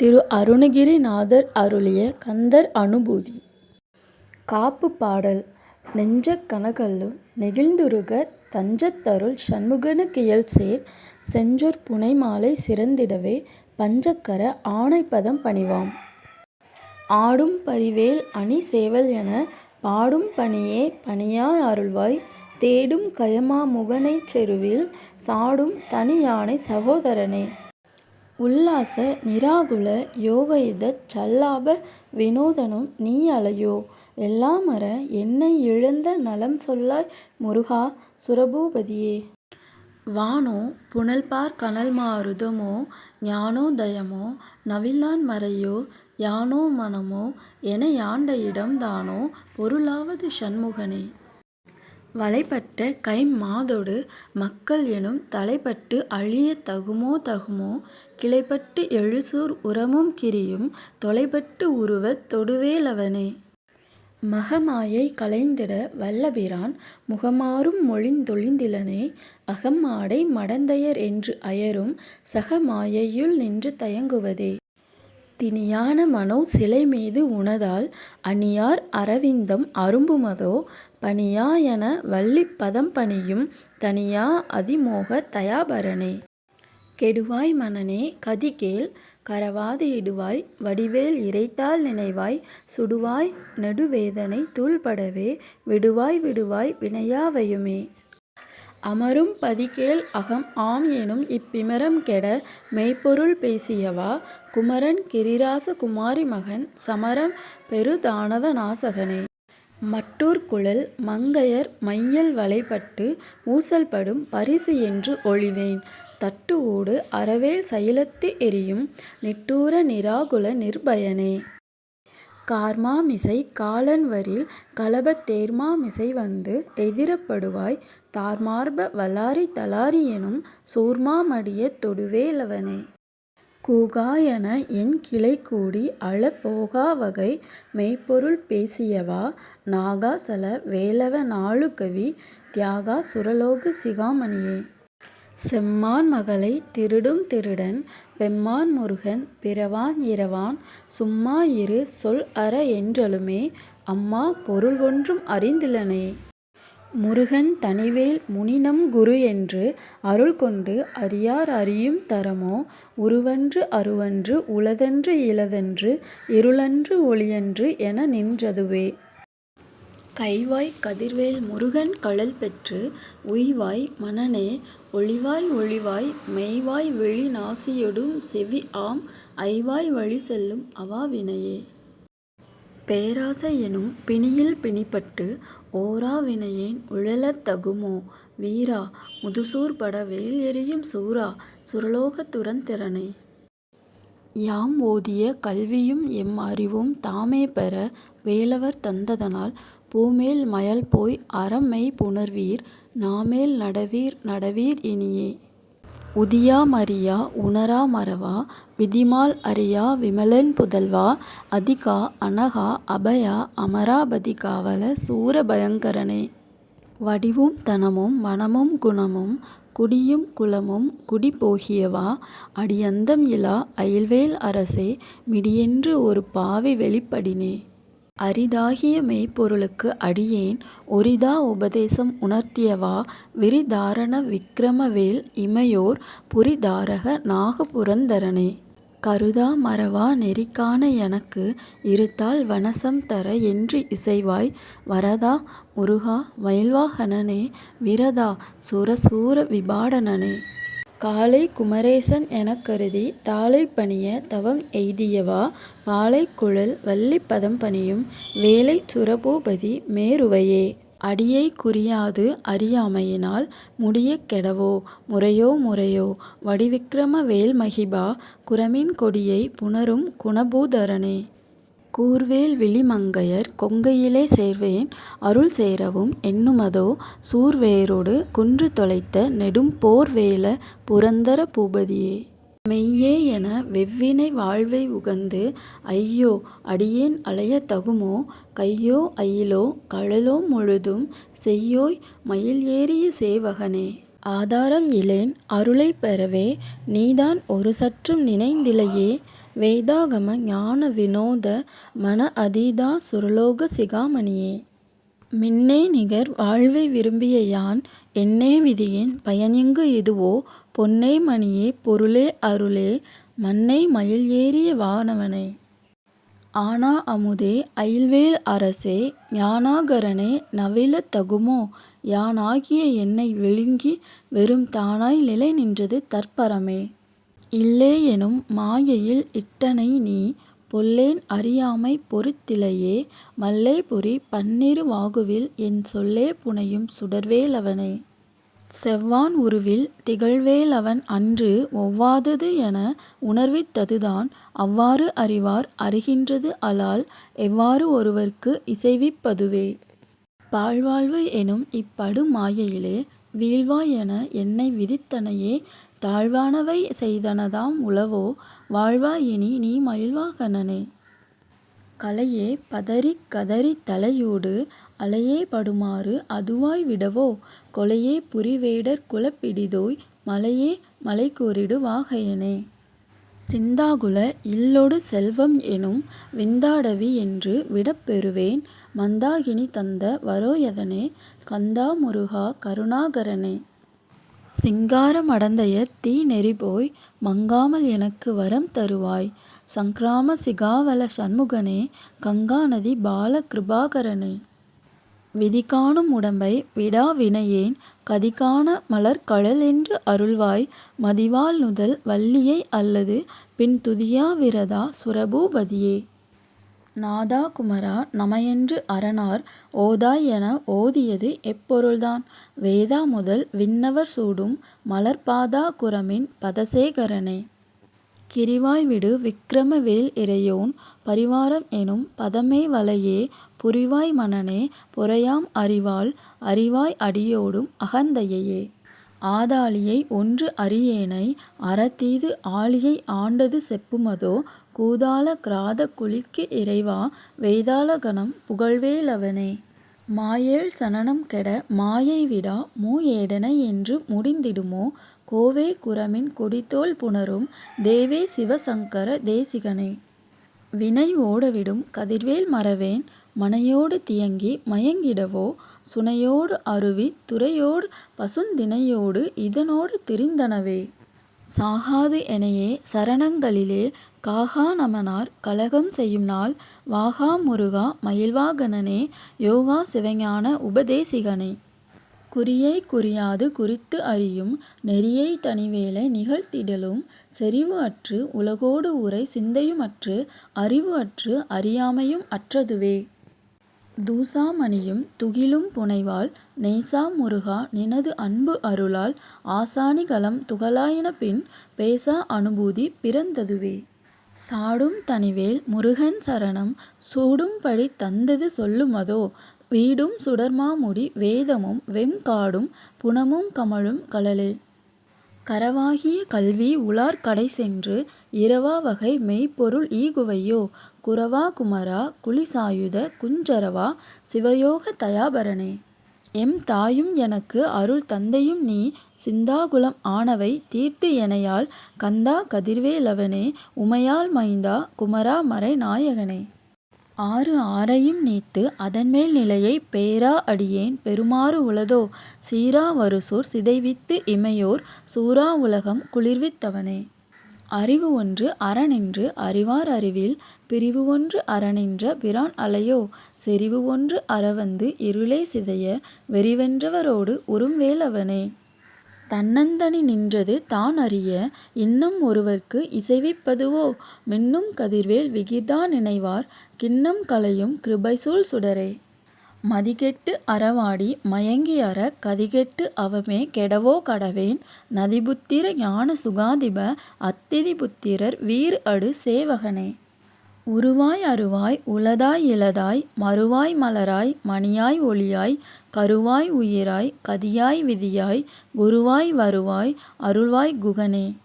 திரு அருணகிரிநாதர் அருளிய கந்தர் அனுபூதி. காப்பு பாடல். நெஞ்ச கனகல்லும் நெகிழ்ந்துருக தஞ்சத்தருள் சண்முகனு கியல்சேர் செஞ்சொற் புனைமாலை சிறந்திடவே பஞ்சக்கர ஆணைப்பதம் பணிவாம். ஆடும் பரிவேல் அணி சேவல் என பாடும் பணியே பணியாய் அருள்வாய். தேடும் கயமா முகனைச் செருவில் சாடும் தனி யானை சகோதரனே. உல்லாச நிராகுல யோகயுதச் சல்லாப வினோதனும் நீ அலையோ. எல்லாமற என்னை இழந்த நலம்சொல்லாய் முருகா சுரபூபதியே. வானோ புனல்பார் கனல்மா ருதமோ ஞானோ தயமோ மறையோ யானோ மனமோ எனையாண்ட இடம் தானோ பொருளாவது சண்முகனே. வலைப்பட்ட கைம்மாதொடு மக்கள் எனும் தலைப்பட்டு அழியத் தகுமோ தகுமோ கிளைப்பட்டு எழுசூர் உரமும் கிரியும் தொலைப்பட்டு உருவத் தொடுவே லவனே. மகமாயை களைந்திட வல்லபிரான் முகமாறும் மொழிந்தொழிந்திலனே. அகம்ஆடை மடந்தையர் என்று அயரும் சகமாயையுள் நின்று தயங்குவதே. திணியான மனோ சிலைமீது உணதால் அணியார் அரவிந்தம் அரும்புமதோ? பணியா என வல்லிப் பதம்பணியும் தணியா அதிமோக தயாபரனே. கெடுவாய் மனனே கதிகேள் கரவாது இடுவாய் வடிவேல் இறைத்தால் நினைவாய் சுடுவாய் நெடுவேதனை தூள்படவே விடுவாய் விடுவாய் வினையாவையுமே. அமரும் பதிகேள் அகம்ஆம் எனும் இப்பிமரம் கெட மெய்ப்பொருள் பேசியவா? குமரன் கிரிராச குமாரிமகன் சமரம் பெருதானவ நாசகனே. மட்டூர் குழல் மங்கையர் மையல் வலைப்பட்டு ஊசல்படும் பரிசு என்று ஒழிவேன். தட்டு ஊடு அறவேல் சைலத்து எரியும் நிட்டூர நிராகுல நிர்பயனே. கார்மாமிசை காலன்வரில் கலபத் தேர்மாமிசை வந்து எதிரப்படுவாய் தார்மார்ப வல்லாரி தலாரி எனும் சூர்மா மடியத் தொடுவே லவனே கூகா என என் கிளைக்கூடி அழப் போகாவகை மெய்ப்பொருள் பேசியவா நாகா சல வேலவ நாளுகவி தியாகா சுரலோக சிகாமணியே. செம்மான் மகளைத் திருடும் திருடன் பெம்மான் முருகன் பிறவான் இரவான் சும்மா இரு சொல் அற என்றலுமே அம்மா பொருள் ஒன்றும் அறிந்திலனே. முருகன் தனிவேல் முனினம் குரு என்று அருள் கொண்டு அறியார் அறியும் தரமோ உருவன்று அருவன்று உளதென்று இளதென்று இருளன்று ஒளியன்று என நின்றதுவே. கைவாய் கதிர்வேல் முருகன் கழல் பெற்று உய்வாய் மனனே ஒளிவாய் ஒளிவாய் மெய்வாய் விழி நாசியொடும் செவி ஆம் ஐவாய் வழி செல்லும் அவாவினையே பேராசை எனும் பிணியில் பிணிப்பட்டு ஓரா வினையேன் உழலத் தகுமோ? வீரா முதுசூர் பட வேல் எறியும் சூரா சுரலோகத் துரந்தரனே யாம் ஓதிய கல்வியும் எம் அறிவும் தாமே பெற வேலவர் தந்ததனால் பூமேல் மயல்போய் அறம்மெய் புணர்வீர் நாமேல் நடவீர் நடவீர் இனியே. உதியா மறியா உணரா மறவா விதிமால் அறியா விமலன் புதல்வா அதிகா அனகா அபயா அமராபதி காவல சூர பயங்கரனே. வடிவும் தனமும் மனமும் குணமும் குடியும் குலமும் குடி போகியவா அடியந்தம் இலா அயில்வேல் அரசே மிடியென்று ஒரு பாவி வெளிப்படினே. அரிதாகிய மெய்ப்பொருளுக்கு அடியேன் ஒரிதா உபதேசம் உணர்த்தியவா? விரிதாரண விக்ரமவேல் இமையோர் புரிதாரக நாகபுரந்தரனே. கருதா மறவா நெறிக்கான எனக்கு இருத்தால் வனசம் தர என்று இசைவாய் வரதா முருகா மயில்வாகனனே விரதா சுரசூர விபாடனனே. காலை குமரேசன் எனக் கருதி தாளை பணிய தவம் எய்தியவா? மாலை குழல் வள்ளிப்பதம் பணியும் வேலைச் சுரபூபதி மேருவையே. அடியை குறியாது அறியாமையினால் முடியக் கெடவோ? முறையோ முறையோ. வடிவிக்கிரம வேல் மகிபா குரமின் கொடியை புணரும் குணபூதரனே. கூர்வேல் விழிமங்கையர் கொங்கையிலே சேர்வேன் அருள் சேரவும் எண்ணுமதோ சூர்வேரொடு குன்று தொலைத்த நெடும்போர் வேல புரந்தர பூபதியே. மெய்யே என வெவ்வினை வாழ்வை உகந்து ஐயோ அடியேன் அலையத் தகுமோ கையோ அயிலோ கழலோ முழுதும் செய்யோய் மயில் ஏறிய சேவகனே. ஆதாரம் இலேன் அருளைப் பெறவே நீதான் ஒரு சற்றும் நினைந்திலையே வேதாகம ஞான வினோத மன அதீதா சுரலோக சிகாமணியே. மின்னே நிகர் வாழ்வை விரும்பிய யான் என்னே விதியின் பயனிங்கு இதுவோ பொன்னே மணியே பொருளே அருளே மன்னே மயில் ஏறிய வானவனே. ஆனா அமுதே அயில்வேல் அரசே ஞானாகரனே நவிலத் தகுமோ யானாகிய என்னை விழுங்கி வெறும் தானாய் நிலைநின்றது தற்பரமே. இல்லேயெனும் மாயையில் இட்டனை நீ பொல்லேன் அறியாமை பொறுத்திலையே மல்லேபுரி பன்னிரு வாகுவில் என் சொல்லே புனையும் சுடர்வே லவனே. செவ்வான் உருவில் திகழ்வே லவன் அன்று ஒவ்வாதது என உணர்வித்ததுதான் அவ்வாறு அறிவார் அறிகின்றது அலால் எவ்வாறு ஒருவர்க்கு இசைவிப் பதுவே. பாழ்வாழ்வு இப்படு மாயையிலே வீழ்வாய் என என்னை விதித்தனையே தாழ்வானவை செய்தனதாம் உளவோ வாழ்வாயினி நீ மயில்வாகனனே கலையே பதறிக் கதறித் தலையூடு அலையே படுமாறு அதுவாய் விடவோ கொலையே புரிவேடர் குலப்பிடிதோய் பிடிதோய் மலையே மலைகூறிடு வாகையனே. சிந்தாகுல இல்லொடு செல்வம் எனும் விந்தாடவி என்று விடப் பெறுவேன் மந்தாகினி தந்த வரோயதனே கந்தா முருகா சிங்காரம் அடந்தைய தீ நெறிபோய் மங்காமல் எனக்கு வரம் தருவாய் சங்கிராம சிகாவல சண்முகனே கங்காநதி பால கிருபாகரனே. விதிகாணும் உடம்பை விடா வினையேன் கதிகாண மலர்க்கழல் என்று அருள்வாய் மதிவாள் நுதல் வள்ளியை அல்லது பின் துதியா விரதா சுரபூபதியே. நாதா குமரா நமையென்று அரணார் ஓதாய் என ஓதியது எப்பொருள்தான் வேதா முதல் விண்ணவர் சூடும் மலர்பாதா குரமின் பதசேகரனே. கிரிவாய் விடு விக்கிரமவேல் இறையோன் பரிவாரம் எனும் பதமே வலையே புரிவாய் மனனே பொறையாம் அறிவாள் அறிவாய் அடியோடும் அகந்தையையே. ஆதாளியை ஒன்று அறியேனை அறத்தீது ஆளியை ஆண்டது செப்புமதோ கூதாள கிராத குழிக்கு இறைவா வெய்தாள கணம் புகழ்வேலவனே மாயேல் மாயேழ் சனனம் கெட மாயை விடா மூஏடனை என்று முடிந்திடுமோ கோவே குரமின் கொடித்தோல் புணரும் தேவே சிவசங்கர தேசிகனே. வினை ஓடவிடும் கதிர்வேல் மறவேன் மனையோடு தியங்கி மயங்கிடவோ சுனையோடு அருவித் துறையோடு பசுந்தினையோடு இதனோடு திரிந்தனவே. சாகாது எனையே சரணங்களிலே காகா நமனார் கலகம் செய்யும்நாள் வாகா முருகா மயில்வாகனனே யோகா சிவஞான உபதேசிகனே. குறியை குறியாது குறித்து அறியும் நெறியைத் தனிவேலை நிகழ்த்திடலும் செறிவு அற்று உலகோடு உரை சிந்தையும் அற்று அறிவு அற்று அறியாமையும் அற்றதுவே. தூசாமணியும் துகிலும் புனைவாள் நெய்சா முருகா நினது அன்பு அருளால் ஆசானிகலம் துகளாயின பின் பேசா அனுபூதி பிறந்ததுவே. சாடும் தனிவேல் முருகன் சரணம் சூடும்படி தந்தது சொல்லுமதோ வீடும் சுடர்மாமுடி வேதமும் வெம் காடும் புனமும் கமழும் கழலே. கரவாகிய கல்வி உளார் கடைசென்று இரவா வகை மெய்ப்பொருள் ஈகுவையோ குரவா குமரா குழிசாயுத குஞ்சரவா சிவயோக தயாபரனே. எம் தாயும் எனக்கு அருள் தந்தையும் நீ சிந்தாகுலம் ஆனவை தீர்த்து எனையால் கந்தா கதிர்வேலவனே உமையால் மைந்தா குமரா மறை நாயகனே. ஆறு ஆறையும் நீத்து அதன்மேல் நிலையைப் பேரா அடியேன் பெருமாறு உளதோ சீரா வருசூர் சிதைவித்து இமையோர் சூரா உலகம் குளிர்வித்தவனே அறிவு ஒன்று அறனென்று அறிவார் அறிவில் பிரிவு ஒன்று அறநின்ற பிரான் அலையோ செறிவு ஒன்று அறவந்து இருளே சிதைய வெறிவென்றவரோடு றவரோடு வேலவனே தன்னந்தனி நின்றது தான் அறிய இன்னும் ஒருவர்க்கு இசைவிப்பதுவோ மின்னும் கதிர்வேல் விகிதா நினைவார் கிண்ணம் கலையும் கிருபைசூழ் சுடரே. மதிகெட்டு அறவாடி மயங்கியற கதிகெட்டு அவமே கெடவோ கடவேன் நதிபுத்திர ஞான சுகாதிப அத்திதி புத்திரர் வீறுஅடு சேவகனே. உருவாய் அருவாய் உளதாய் இளதாய் மறுவாய் மலராய் மணியாய் ஒளியாய் கருவாய் உயிராய் கதியாய் விதியாய் குருவாய் வருவாய் அருள்வாய் குகனே.